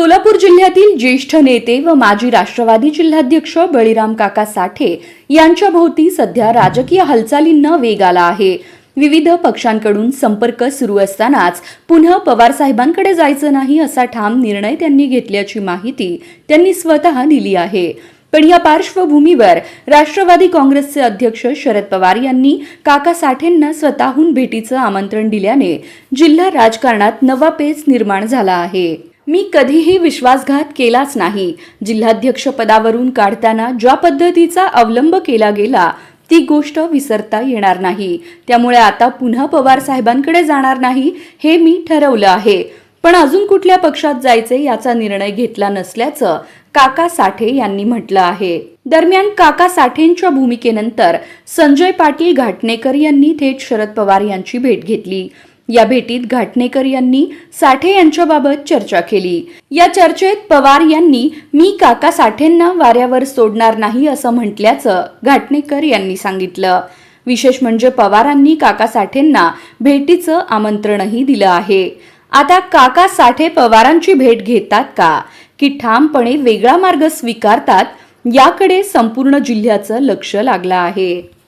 सोलापूर जिल्ह्यातील ज्येष्ठ नेते व माजी राष्ट्रवादी जिल्हाध्यक्ष बळीराम काका साठे यांच्या भोवती सध्या राजकीय हालचालींना वेग आला आहे. विविध पक्षांकडून संपर्क सुरू असतानाच पुन्हा पवार साहेबांकडे जायचं नाही असा ठाम निर्णय त्यांनी घेतल्याची माहिती त्यांनी स्वतः दिली आहे. पण या पार्श्वभूमीवर राष्ट्रवादी काँग्रेसचे अध्यक्ष शरद पवार यांनी काका साठेंना स्वतःहून भेटीचं आमंत्रण दिल्याने जिल्हा राजकारणात नवा पेच निर्माण झाला आहे. मी कधीही विश्वासघात केलाच नाही. जिल्हाध्यक्ष पदावरून काढताना ज्या पद्धतीचा अवलंब केला गेला ती गोष्ट विसरता येणार नाही. त्यामुळे आता पुन्हा पवार साहेबांकडे जाणार नाही हे मी ठरवलं आहे. पण अजून कुठल्या पक्षात जायचे याचा निर्णय घेतला नसल्याचं काका साठे यांनी म्हटलं आहे. दरम्यान काका साठेंच्या भूमिकेनंतर संजय पाटील घाटणेकर यांनी थेट शरद पवार यांची भेट घेतली. या भेटीत घाटणेकर यांनी साठे यांच्याबाबत चर्चा केली. या चर्चेत पवार यांनी मी काका साठेंना वाऱ्यावर सोडणार नाही असं म्हटल्याचं घाटणेकर यांनी सांगितलं. विशेष म्हणजे पवारांनी काका साठेंना भेटीचं आमंत्रणही दिलं आहे. आता काका साठे पवारांची भेट घेतात का? की ठामपणे वेगळा मार्ग स्वीकारतात? याकडे संपूर्ण जिल्ह्याचं लक्ष लागलं आहे.